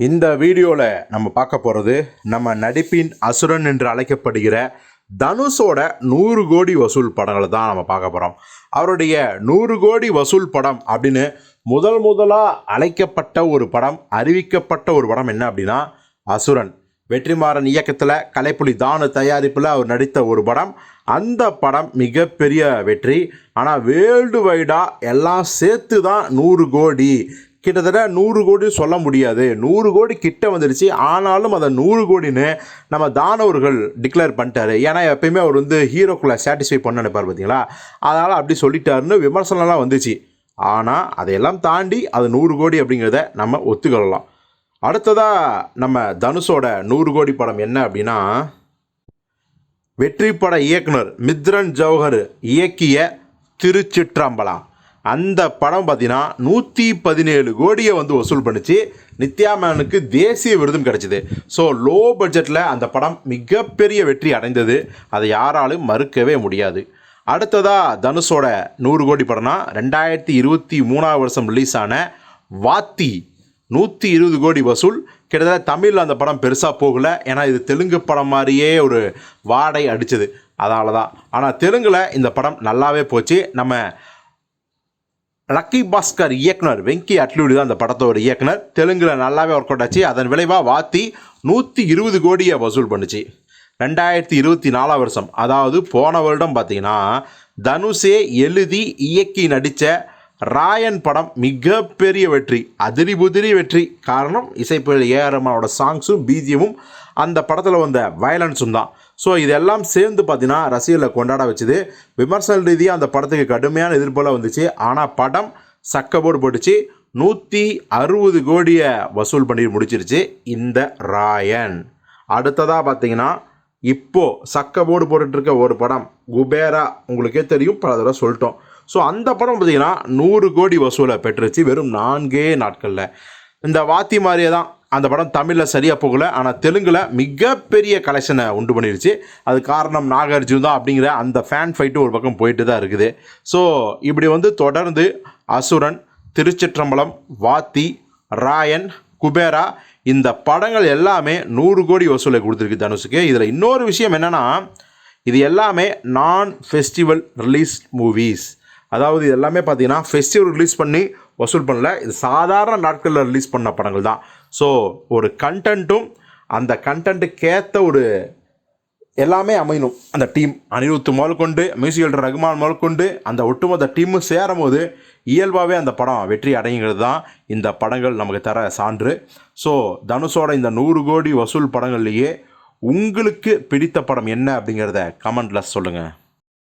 இந்த வீடியோவில் நம்ம பார்க்க போகிறது நம்ம நடிப்பின் அசுரன் என்று அழைக்கப்படுகிற தனுஷோட நூறு கோடி வசூல் படங்களை தான் நம்ம பார்க்க போகிறோம் அவருடைய நூறு கோடி வசூல் படம் அப்படின்னு முதல் முதலாக அழைக்கப்பட்ட ஒரு படம் அறிவிக்கப்பட்ட ஒரு படம் என்ன அப்படின்னா அசுரன். வெற்றிமாறன் இயக்கத்தில் கலைப்புலி தானு தயாரிப்பில் அவர் நடித்த ஒரு படம். அந்த படம் மிகப்பெரிய வெற்றி. ஆனால் வேர்ல்டு வைடாக எல்லாம் சேர்த்து தான் நூறு கோடி. கிட்டத்தட்ட நூறு கோடி சொல்ல முடியாது. நூறு கோடி கிட்ட வந்துடுச்சு ஆனாலும் அதை நூறு கோடின்னு நம்ம தானவர்கள் டிக்ளேர் பண்ணிட்டாரு. ஏன்னா எப்பயுமே அவர் வந்து ஹீரோக்குள்ளே சாட்டிஸ்ஃபை பண்ண நினைப்பார் பார்த்தீங்களா அதனால் அப்படி சொல்லிட்டாருன்னு விமர்சனம்லாம் வந்துச்சு. ஆனால் அதையெல்லாம் தாண்டி அது நூறு கோடி அப்படிங்கிறத நம்ம ஒத்துக்கொள்ளலாம். அடுத்ததாக நம்ம தனுஷோட நூறு கோடி படம் என்ன அப்படின்னா வெற்றி பட இயக்குனர் மித்ரன் ஜவஹர் இயக்கிய திருச்சிற்றம்பலம். அந்த படம் பார்த்தீங்கன்னா நூற்றி பதினேழு கோடியை வந்து வசூல் பண்ணிச்சு. நித்யா மேனுக்கு தேசிய விருதும் கிடைச்சிது. ஸோ லோ பட்ஜெட்டில் அந்த படம் மிகப்பெரிய வெற்றி அடைந்தது. அதை யாராலும் மறுக்கவே முடியாது. அடுத்ததாக தனுஷோட நூறு கோடி படம்னா ரெண்டாயிரத்தி இருபத்தி மூணாவது வருஷம் ரிலீஸ் ஆன வாத்தி. நூற்றி இருபது கோடி வசூல். கிட்டத்தட்ட தமிழில் அந்த படம் பெருசாக போகலை. ஏன்னா இது தெலுங்கு படம் மாதிரியே ஒரு வாடை அடித்தது அதனால தான் ஆனால் தெலுங்கில் இந்த படம் நல்லாவே போச்சு. நம்ம லக்கி பாஸ்கர் இயக்குனர் வெங்கி அட்லூடி தான் அந்த படத்தோட இயக்குனர். தெலுங்கில் நல்லாவே ஒர்க் அவுட் ஆச்சு. அதன் விளைவாக வாத்தி நூற்றி இருபது கோடியை வசூல் பண்ணுச்சு. ரெண்டாயிரத்தி இருபத்தி நாலாம் வருஷம். அதாவது போன வருடம் பார்த்தீங்கன்னா தனுஷே எழுதி இயக்கி நடித்த ராயன் படம் மிகப்பெரிய வெற்றி. அதிரி புதிரி வெற்றி. காரணம் இசைப்பில் அம்மாவோட சாங்ஸும் பீஜியமும் அந்த படத்தில் வந்த வயலன்ஸும் தான். ஸோ இதெல்லாம் சேர்ந்து பார்த்தீங்கன்னா ரசிகர்களை கொண்டாட வச்சுது. விமர்சன ரீதியாக அந்த படத்துக்கு கடுமையான எதிர்ப்பெல்லாம் வந்துச்சு. ஆனால் படம் சக்கபோர்டு போட்டுச்சு. நூற்றி அறுபது கோடியை வசூல் பண்ணி முடிச்சிருச்சு இந்த ராயன். அடுத்ததாக பார்த்தீங்கன்னா இப்போ சக்கபோர்டு போட்டுட்ருக்க ஒரு படம் குபேரா உங்களுக்கே தெரியும் பல தடவை சொல்லிட்டோம். ஸோ அந்த படம் பார்த்தீங்கன்னா நூறு கோடி வசூலை பெற்றுச்சு வெறும் நான்கே நாட்களில். இந்த வாத்தி மாதிரியே தான் அந்த படம் தமிழில் சரியாக போகல. ஆனால் தெலுங்கில் மிகப்பெரிய கலெக்ஷனை உண்டு பண்ணிருச்சு. அது காரணம் நாகார்ஜுன் தான் அப்படிங்கிற அந்த ஃபேன் ஃபைட்டு ஒரு பக்கம் போயிட்டு தான் இருக்குது. ஸோ இப்படி வந்து தொடர்ந்து அசுரன் திருச்சிற்றம்பலம் வாத்தி ராயன் குபேரா இந்த படங்கள் எல்லாமே நூறு கோடி வசூலை கொடுத்துருக்கு தனுஷுக்கு. இதில் இன்னொரு விஷயம் என்னென்னா இது எல்லாமே நான் ஃபெஸ்டிவல் ரிலீஸ் மூவிஸ் அதாவது இது எல்லாமே பார்த்தீங்கன்னா ஃபெஸ்டிவல் ரிலீஸ் பண்ணி வசூல் பண்ணல. இது சாதாரண நாட்களில் ரிலீஸ் பண்ண படங்கள் தான். ஸோ ஒரு கண்டென்ட்டும் அந்த கண்டென்ட்டுக்கேற்ற ஒரு எல்லாமே அமையணும். அந்த டீம் அனிருத்து முதல் கொண்டு மியூசிக்கல் ரகுமான் முதற்கொண்டு அந்த ஒட்டுமொத்த டீமும் சேரும் போது இயல்பாகவே அந்த படம் வெற்றி அடைங்கிறது தான் இந்த படங்கள் நமக்கு தர சான்று. ஸோ தனுஷோட இந்த நூறு கோடி வசூல் படங்கள்லேயே உங்களுக்கு பிடித்த படம் என்ன அப்படிங்கிறத கமெண்டில் சொல்லுங்கள்